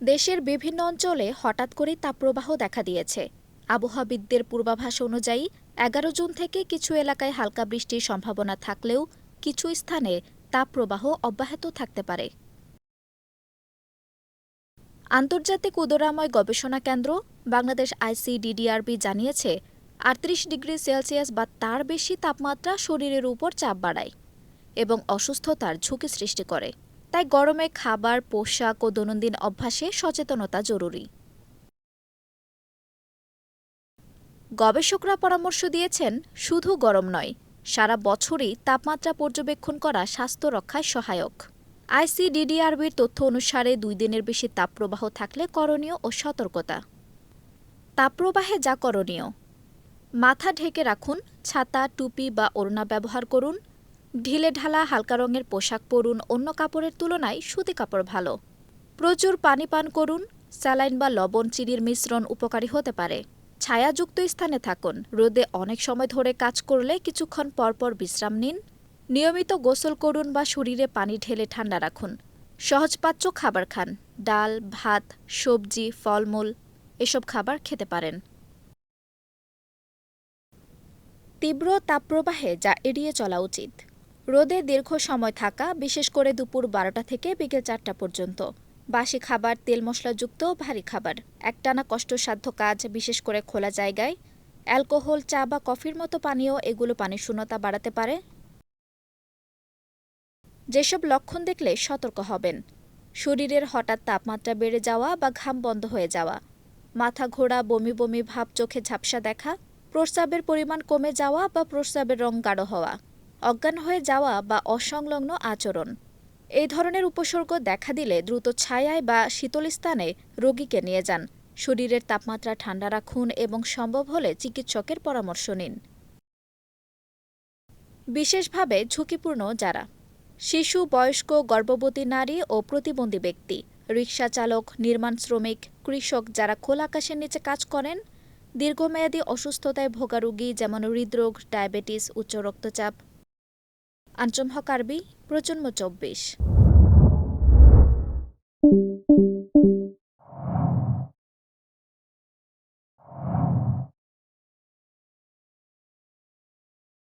দেশের বিভিন্ন অঞ্চলে হঠাৎ করে তাপপ্রবাহ দেখা দিয়েছে। আবহাওয়াবিদদের পূর্বাভাস অনুযায়ী, এগারো জুন থেকে কিছু এলাকায় হালকা বৃষ্টির সম্ভাবনা থাকলেও কিছু স্থানে তাপপ্রবাহ অব্যাহত থাকতে পারে। আন্তর্জাতিক উদরাময় গবেষণা কেন্দ্র, বাংলাদেশ আইসিডিডিআরবি জানিয়েছে, আটত্রিশ ডিগ্রি সেলসিয়াস বা তার বেশি তাপমাত্রা শরীরের উপর চাপ বাড়ায় এবং অসুস্থতার ঝুঁকি সৃষ্টি করে। তাই গরমে খাবার, পোশাক ও দৈনন্দিন অভ্যাসে সচেতনতা জরুরি। গবেষকরা পরামর্শ দিয়েছেন, শুধু গরম নয়, সারা বছরই তাপমাত্রা পর্যবেক্ষণ করা স্বাস্থ্য রক্ষায় সহায়ক। আইসিডিডিআরবির তথ্য অনুসারে দুই দিনের বেশি তাপপ্রবাহ থাকলে করণীয় ও সতর্কতা। তাপপ্রবাহে যা করণীয়, মাথা ঢেকে রাখুন, ছাতা, টুপি বা ওড়না ব্যবহার করুন ঢিলে ঢালা হালকা রঙের পোশাক পরুন, অন্য কাপড়ের তুলনায় সুতি কাপড় ভালো। প্রচুর পানি পান করুন, স্যালাইন বা লবণ, চিনির মিশ্রণ উপকারী হতে পারে। ছায়াযুক্ত স্থানে থাকুন, রোদে অনেক সময় ধরে কাজ করলে কিছুক্ষণ পরপর বিশ্রাম নিন। নিয়মিত গোসল করুন বা শরীরে পানি ঢেলে ঠান্ডা রাখুন। সহজপাচ্য খাবার খান, ডাল, ভাত, সবজি, ফলমূল, এসব খাবার খেতে পারেন। তীব্র তাপপ্রবাহে যা এড়িয়ে চলা উচিত। রোদে দীর্ঘ সময় থাকা, বিশেষ করে দুপুর বারোটা থেকে বিকেল চারটা পর্যন্ত। বাসি খাবার, তেল মশলাযুক্ত, ভারী খাবার। একটানা কষ্টসাধ্য কাজ, বিশেষ করে খোলা জায়গায়। অ্যালকোহল, চা বা কফির মতো পানীয়, এগুলো পানির শূন্যতা বাড়াতে পারে। যেসব লক্ষণ দেখলে সতর্ক হবেন। শরীরের হঠাৎ তাপমাত্রা বেড়ে যাওয়া বা ঘাম বন্ধ হয়ে যাওয়া। মাথা ঘোরা, বমি বমি ভাব, চোখে ঝাপসা দেখা, প্রস্রাবের পরিমাণ কমে যাওয়া বা প্রস্রাবের রং গাঢ় হওয়া। অজ্ঞান হয়ে যাওয়া বা অসংলগ্ন আচরণ। এই ধরনের উপসর্গ দেখা দিলে দ্রুত ছায়ায় বা শীতল স্থানে রোগীকে নিয়ে যান। শরীরের তাপমাত্রা ঠান্ডা রাখুন এবং সম্ভব হলে চিকিৎসকের পরামর্শ নিন। বিশেষভাবে ঝুঁকিপূর্ণ যারা। শিশু, বয়স্ক, গর্ভবতী নারী ও প্রতিবন্ধী ব্যক্তি, রিকশা চালক, নির্মাণ শ্রমিক, কৃষক যারা খোলা আকাশের নিচে কাজ করেন, দীর্ঘমেয়াদী অসুস্থতায় ভোগা রোগী যেমন হৃদরোগ, ডায়াবেটিস, উচ্চ রক্তচাপ আঞ্চম হক আরবি প্রজন্ম চব্বিশ।